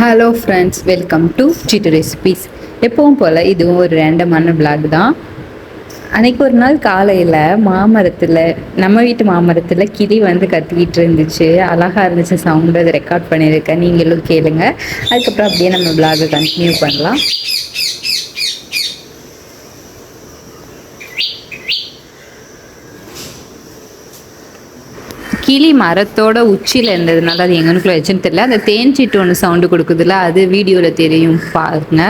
Hello friends welcome to சீட்டு recipes எப்பவும் போல் இதுவும் ஒரு ரேண்டமான vlog தான். அன்னைக்கு ஒரு நாள் காலையில் மாமரத்தில் நம்ம வீட்டு மாமரத்தில் கிளி வந்து கத்திக்கிட்டு இருந்துச்சு. அழகாக இருந்துச்சு சவுண்டு அதை ரெக்கார்ட் பண்ணியிருக்கேன். நீங்களும் கேளுங்க. அதுக்கப்புறம் அப்படியே நம்ம vlog கண்டினியூ பண்ணலாம். கிளி மரத்தோட உச்சியில் இருந்ததுனால அது எங்கனுக்குள்ள வச்சுன்னு தெரியல. அந்த தேன் சீட்டு ஒன்று சவுண்டு கொடுக்குதுல அது வீடியோவில் தெரியும் பாருங்க.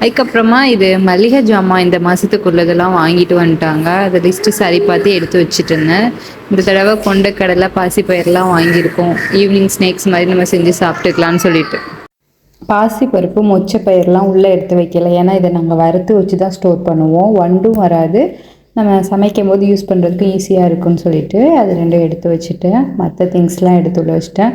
அதுக்கப்புறமா இது மளிகை ஜாமான் இந்த மாதத்துக்குள்ளதெல்லாம் வாங்கிட்டு வந்துட்டாங்க. அதை லிஸ்ட்டு சரி பார்த்து எடுத்து வச்சுட்டு இருந்தேன். இந்த தடவை கொண்டக்கடலை பாசிப்பயிரெலாம் வாங்கியிருக்கோம். ஈவினிங் ஸ்நாக்ஸ் மாதிரி நம்ம செஞ்சு சாப்பிட்டுக்கலாம்னு சொல்லிட்டு. பாசி பருப்பு மொச்சை பயிரெலாம் உள்ளே எடுத்து வைக்கல. ஏன்னா இதை நாங்கள் வறுத்து வச்சு தான் ஸ்டோர் பண்ணுவோம். வண்டும் வராது. நம்ம சமைக்கும் போது யூஸ் பண்ணுறதுக்கு ஈஸியாக இருக்கும்னு சொல்லிட்டு அது ரெண்டும் எடுத்து வச்சுட்டேன். மற்ற திங்ஸ்லாம் எடுத்து உள்ள வச்சுட்டேன்.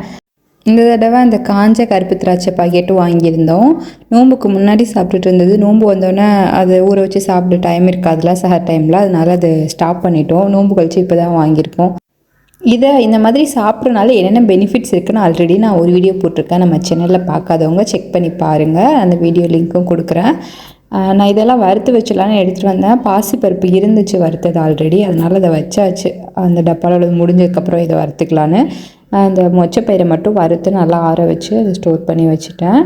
இந்த தடவை அந்த காஞ்ச கருப்பு திராட்சை பாக்கெட்டும் வாங்கியிருந்தோம். நோம்புக்கு முன்னாடி சாப்பிட்டுட்டு இருந்தது. நோம்பு வந்தோடனே அதை ஊற வச்சு சாப்பிட டைம் இருக்காதுல சஹர் டைமில் அதனால் அது ஸ்டாப் பண்ணிட்டோம். நோம்பு கழிச்சு இப்போ தான் வாங்கியிருக்கோம். இதை இந்த மாதிரி சாப்பிட்றனால என்னென்ன பெனிஃபிட்ஸ் இருக்குன்னு ஆல்ரெடி நான் ஒரு வீடியோ போட்டிருக்கேன். நம்ம சேனலில் பார்க்காதவங்க செக் பண்ணி பாருங்கள் அந்த வீடியோ லிங்க்கும் கொடுக்குறேன். நான் இதெல்லாம் வறுத்து வச்சலான்னு எடுத்துகிட்டு வந்தேன். பாசிப்பருப்பு இருந்துச்சு வறுத்தது ஆல்ரெடி அதனால் அதை வச்சாச்சு. அந்த டப்பாவில் முடிஞ்சதுக்கப்புறம் இதை வறுத்துக்கலான்னு. அந்த மொச்சப்பயிரை மட்டும் வறுத்து நல்லா ஆற வச்சு அதை ஸ்டோர் பண்ணி வச்சுட்டேன்.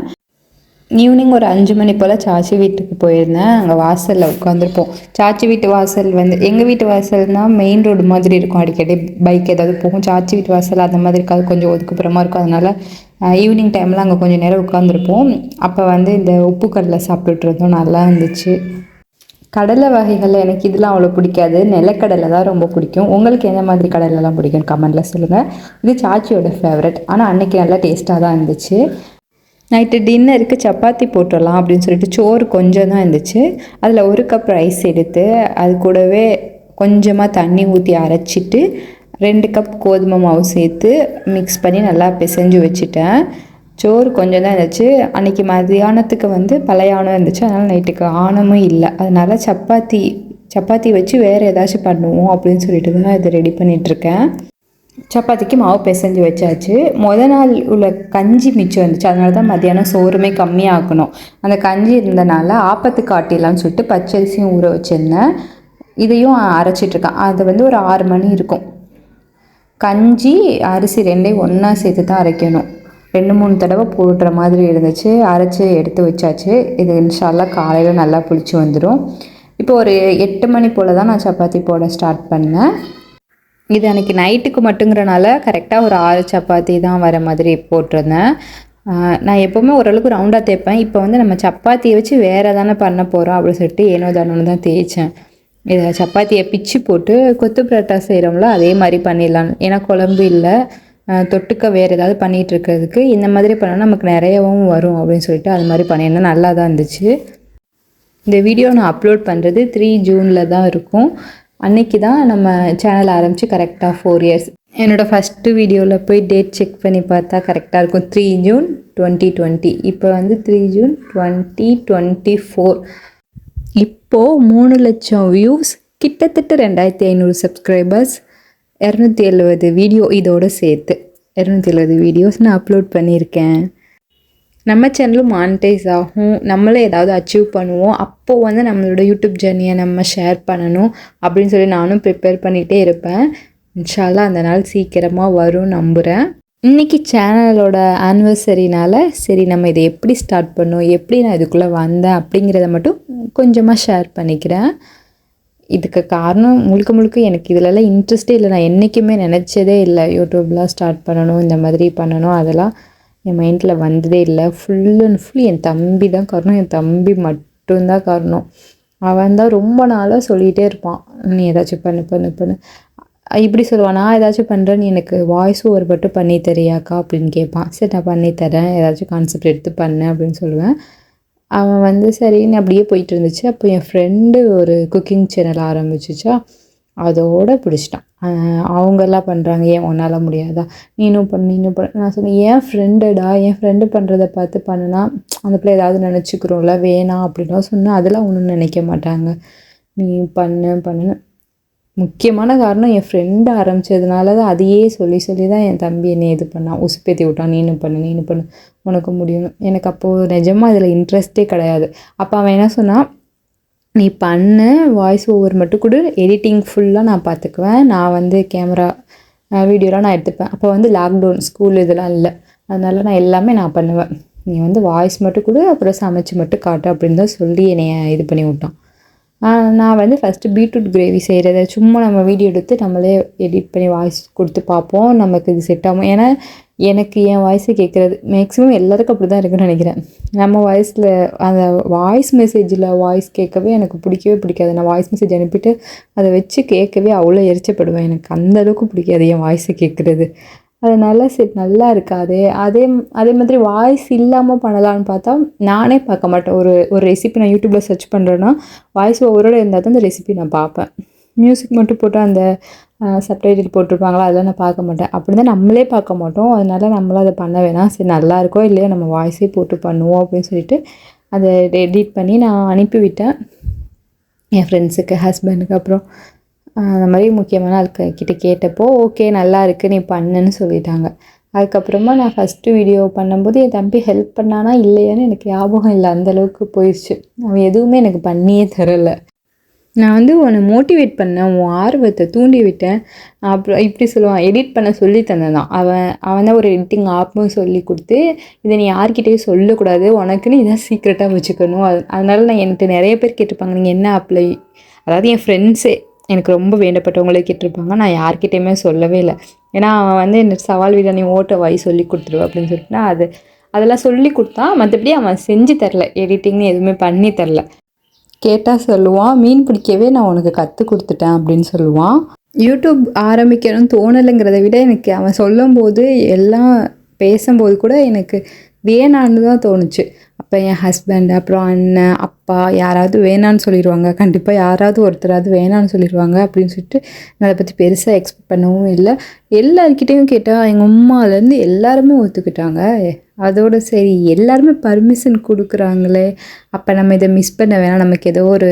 ஈவினிங் ஒரு அஞ்சு மணி போல் சாச்சி வீட்டுக்கு போயிருந்தேன். அங்கே வாசலில் உட்காந்துருப்போம் சாச்சி வீட்டு வாசல் வந்து எங்கள் வீட்டு வாசல்னால் மெயின் ரோடு மாதிரி இருக்கும். அடிக்கடி பைக் ஏதாவது போகும். சாச்சி வீட்டு வாசல் அந்த மாதிரி இருக்காது. கொஞ்சம் ஒதுக்குப்புறமா இருக்கும். அதனால் ஈவினிங் டைமில் அங்கே கொஞ்சம் நேரம் உட்காந்துருப்போம் அப்போ வந்து இந்த உப்பு கடலை சாப்பிட்டுட்டு இருந்தோம் நல்லா இருந்துச்சு. கடலை வகைகளில் எனக்கு இதெல்லாம் அவ்வளோ பிடிக்காது. நிலக்கடலை தான் ரொம்ப பிடிக்கும். உங்களுக்கு எந்த மாதிரி கடலைலாம் பிடிக்கும்? கமெண்டில் சொல்லுங்கள் இது சாச்சியோட ஃபேவரட் ஆனால் அன்னைக்கு நல்லா டேஸ்ட்டாக தான் இருந்துச்சு. நைட்டு டின்னருக்கு சப்பாத்தி போட்டுடலாம் அப்படின்னு சொல்லிட்டு சோறு கொஞ்சம் தான் இருந்துச்சு. அதில் ஒரு கப் ரைஸ் எடுத்து அது கூடவே கொஞ்சமாக தண்ணி ஊற்றி அரைச்சிட்டு ரெண்டு கப் கோதுமை மாவு சேர்த்து மிக்ஸ் பண்ணி நல்லா பிசைஞ்சு வச்சுட்டேன். சோறு கொஞ்சம் தான் இருந்துச்சு. அன்றைக்கி மதியானத்துக்கு வந்து பழையானம் இருந்துச்சு. அதனால் நைட்டுக்கு ஆணமும் இல்லை. அதனால் சப்பாத்தி சப்பாத்தி வச்சு வேறு ஏதாச்சும் பண்ணுவோம் அப்படின்னு சொல்லிட்டு தான் இதை ரெடி பண்ணிகிட்ருக்கேன் சப்பாத்திக்கு மாவு பிசைஞ்சு வச்சாச்சு. முத நாள் உள்ள கஞ்சி மிச்சம் இருந்துச்சு. அதனால தான் மத்தியானம் சோறுமே கம்மியாக்கணும் அந்த கஞ்சி இருந்தனால ஆப்பத்து ஆட்டிடலாம்னு சொல்லிட்டு பச்சரிசியும் ஊற வச்சுருந்தேன். இதையும் அரைச்சிட்ருக்கேன் அது வந்து ஒரு ஆறு மணி இருக்கும். கஞ்சி அரிசி ரெண்டையும் ஒன்றா சேர்த்து தான் அரைக்கணும். ரெண்டு மூணு தடவை போடுற மாதிரி இருந்துச்சு. அரைச்சி எடுத்து வச்சாச்சு. இது இன்ஷால்லாம் காலையில் நல்லா புளிச்சு வந்துடும் இப்போ ஒரு எட்டு மணி போல் தான் நான் சப்பாத்தி போட ஸ்டார்ட் பண்ணேன். இது அன்றைக்கி நைட்டுக்கு மட்டுங்கிறனால கரெக்டாக ஒரு ஆறு சப்பாத்தி தான் வர மாதிரி போட்டிருந்தேன். நான் எப்போவுமே ஓரளவுக்கு ரவுண்டாக தேய்ப்பேன். இப்போ வந்து நம்ம சப்பாத்தியை வச்சு வேறு தானே பண்ண போகிறோம் அப்படின்னு சொல்லிட்டு ஏனோ தானோன்னு தான் தேய்ச்சேன். இதை சப்பாத்தியை பிச்சு போட்டு கொத்து பரோட்டா செய்கிறோம்ல அதே மாதிரி பண்ணிடலாம். ஏன்னா குழம்பு இல்லை. தொட்டுக்க வேறு ஏதாவது பண்ணிகிட்டு இருக்கிறதுக்கு இந்த மாதிரி பண்ணால் நமக்கு நிறையவும் வரும் அப்படின்னு சொல்லிட்டு அது மாதிரி பண்ணியிருந்தேன் நல்லா தான் இருந்துச்சு. இந்த வீடியோ நான் அப்லோட் பண்ணுறது த்ரீ ஜூனில் தான் இருக்கும். அன்னைக்கு தான் நம்ம சேனல் ஆரம்பித்து கரெக்டாக ஃபோர் இயர்ஸ் என்னோடய ஃபஸ்ட்டு வீடியோவில் போய் டேட் செக் பண்ணி பார்த்தா கரெக்டாக இருக்கும். த்ரீ ஜூன் டுவெண்ட்டி டுவெண்ட்டி இப்போ வந்து three June twenty twenty four இப்போது மூணு லட்சம் வியூஸ் கிட்டத்தட்ட ரெண்டாயிரத்தி ஐநூறு சப்ஸ்கிரைபர்ஸ் இரநூத்தி எழுபது வீடியோ இதோடு சேர்த்து. இரநூத்தி எழுபது வீடியோஸ் நான் அப்லோட் பண்ணியிருக்கேன். நம்ம சேனலும் மானிட்டைஸ் ஆகும். நம்மளே ஏதாவது அச்சீவ் பண்ணுவோம். அப்போது வந்து நம்மளோட யூடியூப் ஜேர்னியை நம்ம ஷேர் பண்ணணும் அப்படின்னு சொல்லி நானும் ப்ரிப்பேர் பண்ணிகிட்டே இருப்பேன். இன்ஷால்லாம் அந்த நாள் சீக்கிரமாக வரும் நம்புகிறேன் இன்றைக்கி சேனலோட ஆனிவர்சரினால் சரி நம்ம இதை எப்படி ஸ்டார்ட் பண்ணோம் எப்படி நான் இதுக்குள்ளே வந்தேன் அப்படிங்கிறத மட்டும் கொஞ்சமாக ஷேர் பண்ணிக்கிறேன். இதுக்கு காரணம் முழுக்க முழுக்க எனக்கு இதிலலாம் இன்ட்ரெஸ்டே இல்லை. நான் என்றைக்குமே நினச்சதே இல்லை யூடியூப்லாம் ஸ்டார்ட் பண்ணணும் இந்த மாதிரி பண்ணணும் அதெல்லாம் என் மைண்டில் வந்ததே இல்லை. ஃபுல் அண்ட் ஃபுல் என் தம்பி தான் காரணம். என் தம்பி மட்டும்தான் காரணம். அவன் தான் ரொம்ப நாளாக சொல்லிகிட்டே இருப்பான். நீ ஏதாச்சும் பண்ணு பண்ணு பண்ணு. இப்படி சொல்லுவான் நான் ஏதாச்சும் பண்ணுறேன் நீ எனக்கு வாய்ஸ் ஓவர் மட்டும் பண்ணி தரியாக்கா? அப்படின்னு கேட்பான் சரி நான் பண்ணி தரேன். ஏதாச்சும் கான்செப்ட் எடுத்து பண்ணு அப்படின்னு சொல்லுவேன். அவன் வந்து சரின்னு அப்படியே போயிட்டு இருந்துச்சு. அப்போ என் ஃப்ரெண்டு ஒரு குக்கிங் சேனல் ஆரம்பிச்சிச்சா? அதோட பிடிச்சிட்டான். அவங்கெல்லாம் பண்ணுறாங்க ஏன் உன்னால் முடியாதா? நீனும் பண்ணு நீனும் பண்ண. நான் சொன்னேன் ஏன் ஃப்ரெண்டுடா என் ஃப்ரெண்டு பண்ணுறத பார்த்து பண்ணுனா அந்த பிள்ளை ஏதாவது நினச்சிக்கிறோம்ல வேணாம் அப்படின்லாம் சொன்னால் அதெல்லாம் ஒன்றும் நினைக்க மாட்டாங்க. நீ பண்ணு பண்ணுன்னு முக்கியமான காரணம் என் ஃப்ரெண்டு ஆரம்பித்ததுனால தான் அதையே சொல்லி சொல்லி தான் என் தம்பி என்னை இது பண்ணான் உசுப்பேத்தி விட்டான் நீனு பண்ணு நீனு பண்ணு உனக்கு முடியும் எனக்கு அப்போது நிஜமாக அதில் இன்ட்ரெஸ்ட்டே கிடையாது. அப்போ அவன் என்ன சொன்னான் நீ பண்ணு வாய்ஸ் ஓவர் மட்டும் கொடு எடிட்டிங் ஃபுல்லாக நான் பார்த்துக்குவேன் நான் வந்து கேமரா வீடியோலாம் நான் எடுத்துப்பேன். அப்போ வந்து லாக்டவுன் ஸ்கூல் இதெல்லாம் இல்லை. அதனால நான் எல்லாமே நான் பண்ணுவேன். நீ வந்து வாய்ஸ் மட்டும் கொடு அப்புறம் சமைச்சு மட்டும் காட்டு அப்படின்னு தான் சொல்லி என்னைய இது பண்ணி விட்டான். நான் வந்து ஃபஸ்ட்டு பீட்ரூட் கிரேவி செய்கிறத சும்மா நம்ம வீடியோ எடுத்து நம்மளே எடிட் பண்ணி வாய்ஸ் கொடுத்து பார்ப்போம். நமக்கு இது செட் ஆகும்? ஏன்னா எனக்கு என் வாய்ஸை கேட்குறது மேக்ஸிமம் எல்லாருக்கும் அப்படி தான் இருக்குன்னு நினைக்கிறேன். நம்ம வாய்ஸில் அந்த வாய்ஸ் மெசேஜில் வாய்ஸ் கேட்கவே எனக்கு பிடிக்கவே பிடிக்காது. நான் வாய்ஸ் மெசேஜ் அனுப்பிட்டு அதை வச்சு கேட்கவே அவ்வளோ எரிச்சப்படுவேன். எனக்கு அந்தளவுக்கு பிடிக்காது என் வாய்ஸை கேட்குறது அதனால் சரி நல்லா இருக்காது. அதே அதே மாதிரி வாய்ஸ் இல்லாமல் பண்ணலான்னு பார்த்தா நானே பார்க்க மாட்டேன். ஒரு ஒரு ரெசிபி நான் யூடியூப்பில் சர்ச் பண்ணுறேன்னா வாய்ஸ் ஓவரோட இருந்தால் தான் அந்த ரெசிபி நான் பார்ப்பேன். மியூசிக் மட்டும் போட்டு அந்த சப்டைட்டில் போட்டிருப்பாங்களா அதெல்லாம் நான் பார்க்க மாட்டேன். அப்படி தான் நம்மளே பார்க்க மாட்டோம். அதனால நம்மளும் அதை பண்ண வேணாம். சரி நல்லா இருக்கோ இல்லையோ நம்ம வாய்ஸே போட்டு பண்ணுவோம் அப்படின்னு சொல்லிட்டு அதை எடிட் பண்ணி நான் அனுப்பிவிட்டேன். என் ஃப்ரெண்ட்ஸுக்கு ஹஸ்பண்டுக்கு அப்புறம். அந்த மாதிரி முக்கியமான ஆள் கிட்டே கேட்டப்போ ஓகே நல்லா இருக்குது நீ பண்ணுன்னு சொல்லிட்டாங்க. அதுக்கப்புறமா நான் ஃபஸ்ட்டு வீடியோ பண்ணும்போது என் தம்பி ஹெல்ப் பண்ணானா இல்லையான்னு எனக்கு ஞாபகம் இல்லை. அந்த அளவுக்கு போயிடுச்சு அவன் எதுவுமே எனக்கு பண்ணியே தரலை. நான் வந்து உன்னை மோட்டிவேட் பண்ணேன். உன் ஆர்வத்தை தூண்டி விட்டேன். அப்புறம் இப்படி சொல்லுவான். எடிட் பண்ண சொல்லி தந்ததான் அவன் அவன் தான் ஒரு எடிட்டிங் ஆப்பும் சொல்லி கொடுத்து இதை நீ யார்கிட்டயும் சொல்லக்கூடாது. உனக்குன்னு இதான் சீக்ரெட்டாக வச்சுக்கணும். அது அதனால நான் என்கிட்ட நிறைய பேர் கேட்டிருப்பாங்க. நீங்கள் என்ன அப்ளை அதாவது என் ஃப்ரெண்ட்ஸே எனக்கு ரொம்ப வேண்டப்பட்டவங்களே கேட்டிருப்பாங்க. நான் யார்கிட்டையுமே சொல்லவே இல்லை. ஏன்னா அவன் வந்து என்ன சவால் வீட நீ ஓட்ட வாய் சொல்லி கொடுத்துருவ அப்படின்னு சொல்லிட்டு நான் அது அதெல்லாம் சொல்லி கொடுத்தான் மற்றபடி அவன் செஞ்சு தரல. எடிட்டிங்னு எதுவுமே பண்ணி தரல. கேட்டால் சொல்லுவான் மீன் பிடிக்கவே நான் உனக்கு கற்றுக் கொடுத்துட்டேன் அப்படின்னு சொல்லுவான். யூடியூப் ஆரம்பிக்கணும்னு தோணலைங்கிறத விட எனக்கு அவன் சொல்லும்போது எல்லாம் பேசும்போது கூட எனக்கு வேணான்னு தான் தோணுச்சு. அப்போ என் ஹஸ்பண்ட் அப்புறம் அண்ணன் அப்பா யாராவது வேணான்னு சொல்லிடுவாங்க கண்டிப்பாக யாராவது ஒருத்தராவது வேணான்னு சொல்லிடுவாங்க அப்படின்னு சொல்லிட்டு நான் அதை பற்றி பெருசாக எக்ஸ்பெக்ட் பண்ணவும் இல்லை. எல்லாருக்கிட்டேயும் கேட்டால் எங்கள் அம்மாலேருந்து எல்லாருமே ஒத்துக்கிட்டாங்க. அதோட சரி எல்லாருமே பர்மிஷன் கொடுக்குறாங்களே. அப்போ நம்ம இதை மிஸ் பண்ண வேணாம். நமக்கு ஏதோ ஒரு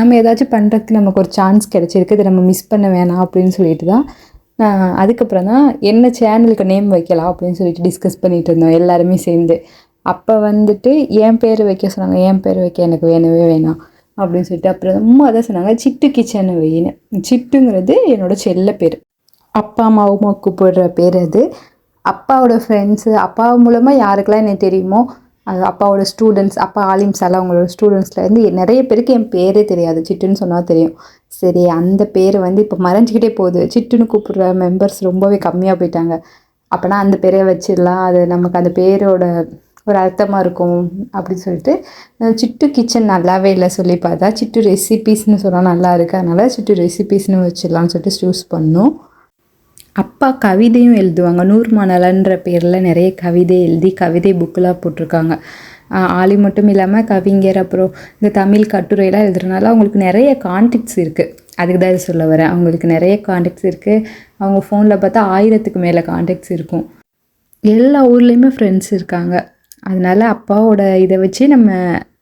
நம்ம ஏதாச்சும் பண்ணுறதுக்கு நமக்கு ஒரு சான்ஸ் கிடச்சிருக்கு. இதை நம்ம மிஸ் பண்ண வேணாம் அப்படின்னு சொல்லிட்டு தான் அதுக்கப்புறம் தான் என்ன சேனலுக்கு நேம் வைக்கலாம் அப்படின்னு சொல்லிட்டு டிஸ்கஸ் பண்ணிட்டு இருந்தோம். எல்லாருமே சேர்ந்து. அப்போ வந்துட்டு என் பேர் வைக்க சொன்னாங்க என் பேர் வைக்க எனக்கு வேணவே வேணாம். அப்படின்னு சொல்லிட்டு அப்புறம் அம்மா தான் சொன்னாங்க சிட்டு கிச்சன் வையின்னு சிட்டுங்கிறது என்னோட செல்ல பேர். அப்பா அம்மாவும் கூப்பிடுற பேர் அது. அப்பாவோட ஃப்ரெண்ட்ஸு அப்பா மூலமாக யாருக்கெல்லாம் என்ன தெரியுமோ அது அப்பாவோட ஸ்டூடெண்ட்ஸ் அப்பா ஆலிம் சாலா அவங்களோட ஸ்டூடெண்ட்ஸ்லேருந்து நிறைய பேருக்கு என் பேரே தெரியாது. சிட்டுன்னு சொன்னால் தெரியும். சரி அந்த பேர் வந்து இப்போ மறைஞ்சிக்கிட்டே போகுது. சிட்டுன்னு கூப்பிடுற மெம்பர்ஸ் ரொம்பவே கம்மியாக போயிட்டாங்க. அப்போனா அந்த பேரே வச்சிடலாம். அது நமக்கு அந்த பேரோட ஒரு அர்த்தமாக இருக்கும் அப்படின்னு சொல்லிட்டு சிட்டு கிச்சன் நல்லாவே இல்லை சொல்லி பார்த்தா சிட்டு ரெசிபீஸ்னு சொன்னால் நல்லா இருக்குது அதனால் சிட்டு ரெசிபீஸ்னு வச்சிடலாம்னு சொல்லிட்டு சூஸ் பண்ணோம். அப்பா கவிதையும் எழுதுவாங்க. நூர் மணலன்ற பேரில் நிறைய கவிதை எழுதி கவிதை புக்கெலாம் போட்டிருக்காங்க. ஆளி மட்டும் இல்லாமல் கவிஞர் அப்புறம் இந்த தமிழ் கட்டுரையெல்லாம் எழுதுறதுனால அவங்களுக்கு நிறைய கான்டெக்ட்ஸ் இருக்குது அதுக்கு தான் இது சொல்ல வரேன். அவங்களுக்கு நிறைய கான்டெக்ட்ஸ் இருக்குது அவங்க ஃபோனில் பார்த்தா ஆயிரத்துக்கு மேலே கான்டெக்ட்ஸ் இருக்கும். எல்லா ஊர்லேயுமே ஃப்ரெண்ட்ஸ் இருக்காங்க. அதனால அப்பாவோட இதை வச்சு நம்ம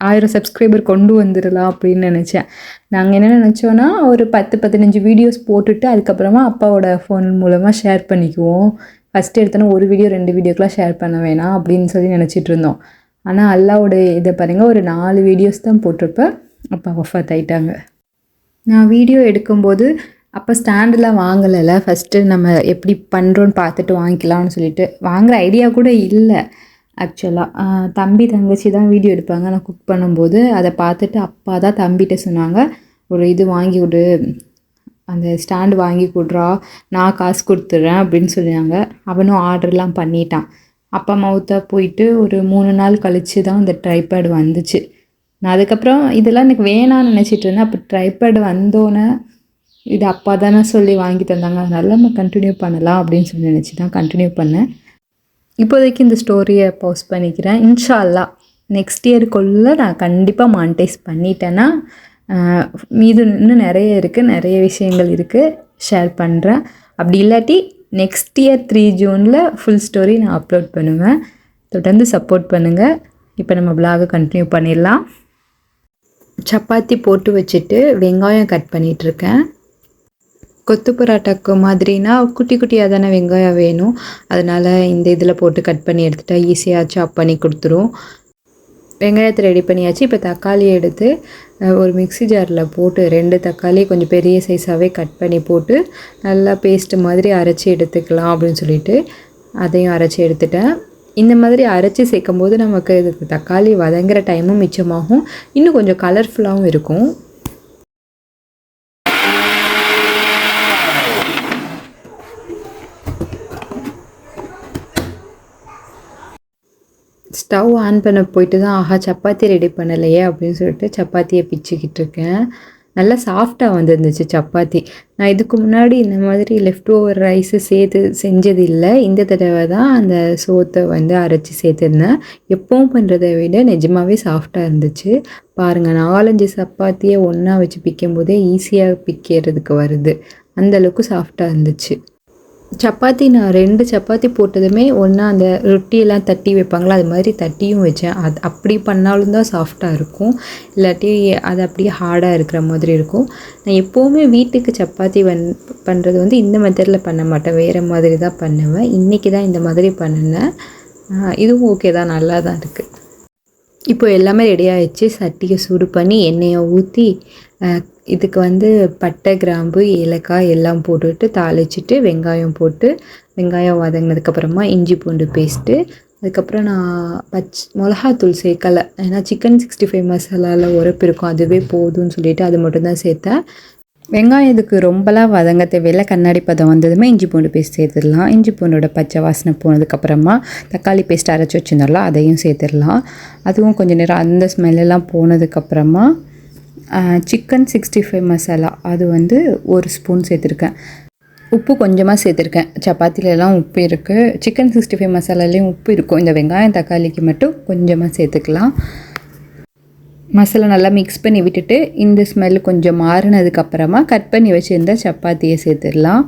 ஆயிரம் சப்ஸ்கிரைபர் கொண்டு வந்துடலாம் அப்படின்னு நினச்சேன். நாங்கள் என்ன நினச்சோன்னா ஒரு பத்து பதினஞ்சு வீடியோஸ் போட்டுட்டு அதுக்கப்புறமா அப்பாவோட ஃபோன் மூலமாக ஷேர் பண்ணிக்குவோம். ஃபஸ்ட்டு எடுத்தோன்னா ஒரு வீடியோ ரெண்டு வீடியோக்கெலாம் ஷேர் பண்ண வேணாம் அப்படின்னு சொல்லி நினச்சிட்டு இருந்தோம். ஆனால் அல்லாவோட இதை பாருங்கள் ஒரு நாலு வீடியோஸ் தான் போட்டிருப்பேன் அப்பா ஒஃபாத் ஆகிட்டாங்க நான் வீடியோ எடுக்கும்போது அப்போ ஸ்டாண்டெலாம் வாங்கலைல ஃபஸ்ட்டு நம்ம எப்படி பண்ணுறோன்னு பார்த்துட்டு வாங்கிக்கலாம்னு சொல்லிட்டு வாங்குற ஐடியா கூட இல்லை. ஆக்சுவலாக தம்பி தங்கச்சி தான் வீடியோ எடுப்பாங்க. நான் குக் பண்ணும்போது அதை பார்த்துட்டு அப்பா தான் தம்பிகிட்ட சொன்னாங்க ஒரு இது வாங்கி விடு அந்த ஸ்டாண்டு வாங்கி கொடுறா. நான் காசு கொடுத்துட்றேன் அப்படின்னு சொன்னாங்க அவனும் ஆர்டர்லாம் பண்ணிட்டான். அப்பா மவுத்தா போயிட்டு ஒரு மூணு நாள் கழித்து தான் அந்த ட்ரைபேடு வந்துச்சு. நான் அதுக்கப்புறம் இதெல்லாம் எனக்கு வேணாம்னு நினச்சிட்டு இருந்தேன். அப்போ ட்ரைபேடு வந்தோன்னே இது அப்பா தானே சொல்லி வாங்கி தந்தாங்க. அதனால நம்ம கண்டினியூ பண்ணலாம் அப்படின்னு சொல்லி நினச்சி தான் கண்டினியூ பண்ணேன். இப்போதைக்கு இந்த ஸ்டோரியை போஸ்ட் பண்ணிக்கிறேன். இன்ஷா அல்லா நெக்ஸ்ட் இயருக்குள்ளே நான் கண்டிப்பாக மானிட்டைஸ் பண்ணிட்டேன்னா மீது இன்னும் நிறைய இருக்குது நிறைய விஷயங்கள் இருக்குது ஷேர் பண்ணுறேன் அப்படி இல்லாட்டி நெக்ஸ்ட் இயர் த்ரீ ஜூனில் ஃபுல் ஸ்டோரி நான் அப்லோட் பண்ணுவேன். தொடர்ந்து சப்போர்ட் பண்ணுங்கள் இப்போ நம்ம பிளாகை கண்டினியூ பண்ணிடலாம். சப்பாத்தி போட்டு வச்சுட்டு வெங்காயம் கட் பண்ணிகிட்ருக்கேன் கொத்து பரோட்டாக்கு மாதிரினா குட்டி குட்டியாக தானே வெங்காயம் வேணும். அதனால் இந்த இதில் போட்டு கட் பண்ணி எடுத்துட்டா ஈஸியாக சாப் பண்ணி கொடுத்துரும். வெங்காயத்தை ரெடி பண்ணியாச்சு. இப்போ தக்காளி எடுத்து ஒரு மிக்ஸி ஜாரில் போட்டு ரெண்டு தக்காளி கொஞ்சம் பெரிய சைஸாகவே கட் பண்ணி போட்டு நல்லா பேஸ்ட் மாதிரி அரைச்சி எடுத்துக்கலாம் அப்படின்னு சொல்லிட்டு அதையும் அரைச்சி எடுத்துட்டேன். இந்த மாதிரி அரைச்சி சேர்க்கும் போது நமக்கு தக்காளி வதங்குற டைமும் மிச்சமாகும். இன்னும் கொஞ்சம் கலர்ஃபுல்லாகவும் இருக்கும். ஸ்டவ் ஆன் பண்ண போயிட்டு தான் ஆஹா சப்பாத்தி ரெடி பண்ணலையே அப்படின்னு சொல்லிட்டு சப்பாத்தியை பிச்சுக்கிட்டு இருக்கேன். நல்லா சாஃப்டாக வந்துருந்துச்சு சப்பாத்தி. நான் இதுக்கு முன்னாடி இந்த மாதிரி லெஃப்ட் ஓவர் ரைஸு சேர்த்து செஞ்சது இல்லை. இந்த தடவை தான் அந்த சோத்தை வந்து அரைச்சி சேர்த்துருந்தேன். எப்பவும் பண்ணுறதை விட நிஜமாகவே சாஃப்டாக இருந்துச்சு. பாருங்கள் நாலஞ்சு சப்பாத்தியை ஒன்றா வச்சு பிக்கும் போதே ஈஸியாக பிக்கிறதுக்கு வருது. அந்த அளவுக்கு சாஃப்டாக இருந்துச்சு. சப்பாத்தி நான் ரெண்டு சப்பாத்தி போட்டதுமே ஒன்றா அந்த ரொட்டியெல்லாம் தட்டி வைப்பாங்களா? அது மாதிரி தட்டியும் வச்சேன். அது அப்படி பண்ணாலும் தான் சாஃப்டாக இருக்கும். இல்லாட்டி அது அப்படியே ஹார்டாக இருக்கிற மாதிரி இருக்கும். நான் எப்போவுமே வீட்டுக்கு சப்பாத்தி வந் பண்ணுறது வந்து இந்த மெத்தடில் பண்ண மாட்டேன். வேறு மாதிரி தான் பண்ணுவேன். இன்றைக்கி தான் இந்த மாதிரி பண்ணினேன். இதுவும் ஓகே தான். நல்லா தான் இருக்குது இப்போ எல்லாமே ரெடி ஆகிடுச்சு சட்டியை சூடு பண்ணி எண்ணெயை ஊற்றி இதுக்கு வந்து பட்டை கிராம்பு ஏலக்காய் எல்லாம் போட்டுட்டு தாளிச்சிட்டு வெங்காயம் போட்டு வெங்காயம் வதங்கினதுக்கப்புறமா இஞ்சி பூண்டு பேஸ்ட்டு அதுக்கப்புறம் நான் பச் மிளகாத்தூள் சேர்க்கலை. ஏன்னா சிக்கன் சிக்ஸ்டி ஃபைவ் மசாலாவில் உரப்பு இருக்கும். அதுவே போதும்னு சொல்லிட்டு அது மட்டும்தான் சேர்த்தேன். வெங்காயம் இதுக்கு ரொம்பலாம் வதங்க தேவையில்லை. கண்ணாடி பதம் வந்ததுமே இஞ்சி பூண்டு பேஸ்ட் சேர்த்துடலாம். இஞ்சி பூண்டோட பச்சை வாசனை போனதுக்கப்புறமா தக்காளி பேஸ்ட் அரைச்சி வச்சுருந்தோம்ல அதையும் சேர்த்துடலாம். அதுவும் கொஞ்சம் நேரம் அந்த ஸ்மெல்லெல்லாம் போனதுக்கப்புறமா சிக்கன் சிக்ஸ்டி ஃபைவ் மசாலா அது வந்து ஒரு ஸ்பூன் சேர்த்துருக்கேன். உப்பு கொஞ்சமாக சேர்த்துருக்கேன். சப்பாத்திலலாம் உப்பு இருக்குது சிக்கன் சிக்ஸ்டி ஃபைவ் மசாலாலேயும் உப்பு இருக்கும். இந்த வெங்காயம் தக்காளிக்கு மட்டும் கொஞ்சமாக சேர்த்துக்கலாம். மசாலா நல்லா மிக்ஸ் பண்ணி விட்டுட்டு இந்த ஸ்மெல் கொஞ்சம் மாறினதுக்கப்புறமா கட் பண்ணி வச்சுருந்த சப்பாத்தியை சேர்த்துடலாம்.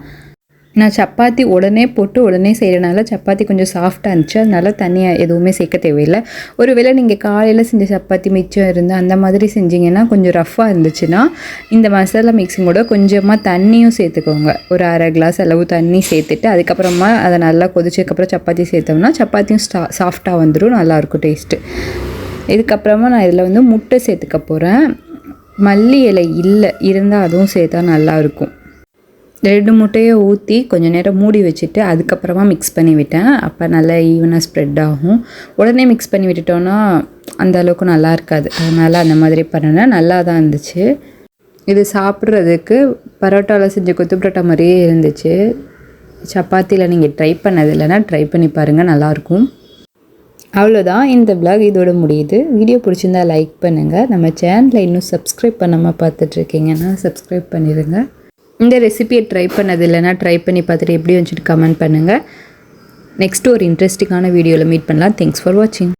நான் சப்பாத்தி உடனே போட்டு உடனே செய்கிறனால சப்பாத்தி கொஞ்சம் சாஃப்டாக இருந்துச்சு. அதனால தனியாக எதுவுமே சேர்க்க தேவையில்லை. ஒருவேளை நீங்கள் காலையில் செஞ்ச சப்பாத்தி மிச்சம் இருந்தால் அந்த மாதிரி செஞ்சீங்கன்னா கொஞ்சம் ரஃப்பாக இருந்துச்சுன்னா இந்த மசாலா மிக்ஸிங்கோட கொஞ்சமாக தண்ணியும் சேர்த்துக்கோங்க. ஒரு அரை கிளாஸ் அளவு தண்ணி சேர்த்துட்டு அதுக்கப்புறமா அதை நல்லா கொதிச்சதுக்கப்புறம் சப்பாத்தி சேர்த்தோம்னா சப்பாத்தியும் ஸ்டா சாஃப்டாக வந்துடும் நல்லாயிருக்கும் டேஸ்ட்டு இதுக்கப்புறமா நான் இதில் வந்து முட்டை சேர்த்துக்க போகிறேன் மல்லி இலை இல்லை இருந்தால் அதுவும் சேர்த்தா நல்லாயிருக்கும் ரெண்டு முட்டையை ஊற்றி கொஞ்சம் நேரம் மூடி வச்சுட்டு அதுக்கப்புறமா மிக்ஸ் பண்ணி விட்டேன். அப்போ நல்லா ஈவனாக ஸ்ப்ரெட் ஆகும். உடனே மிக்ஸ் பண்ணி விட்டுட்டோன்னா அந்த அளவுக்கு நல்லா இருக்காது. அதனால் அந்த மாதிரி பண்ணினேன் நல்லா தான் இருந்துச்சு. இது சாப்பிட்றதுக்கு பரோட்டாவில் செஞ்ச கொத்து பரோட்டா மாதிரியே இருந்துச்சு. சப்பாத்தியில் நீங்கள் ட்ரை பண்ணது இல்லைன்னா ட்ரை பண்ணி பாருங்கள் நல்லாயிருக்கும் அவ்வளோதான் இந்த vlog இதோட முடியுது. வீடியோ பிடிச்சிருந்தா லைக் பண்ணுங்கள் நம்ம சேனலை இன்னும் சப்ஸ்கிரைப் பண்ணாமல் பார்த்துட்ருக்கீங்கன்னா சப்ஸ்கிரைப் பண்ணிடுங்க இந்த ரெசிபியை ட்ரை பண்ணது இல்லைனா ட்ரை பண்ணி பார்த்துட்டு எப்படி வந்துட்டு கமெண்ட் பண்ணுங்கள் நெக்ஸ்ட் ஒரு இன்ட்ரெஸ்டிங்கான வீடியோவில் மீட் பண்ணலாம். தேங்க்ஸ் ஃபார் வாட்சிங்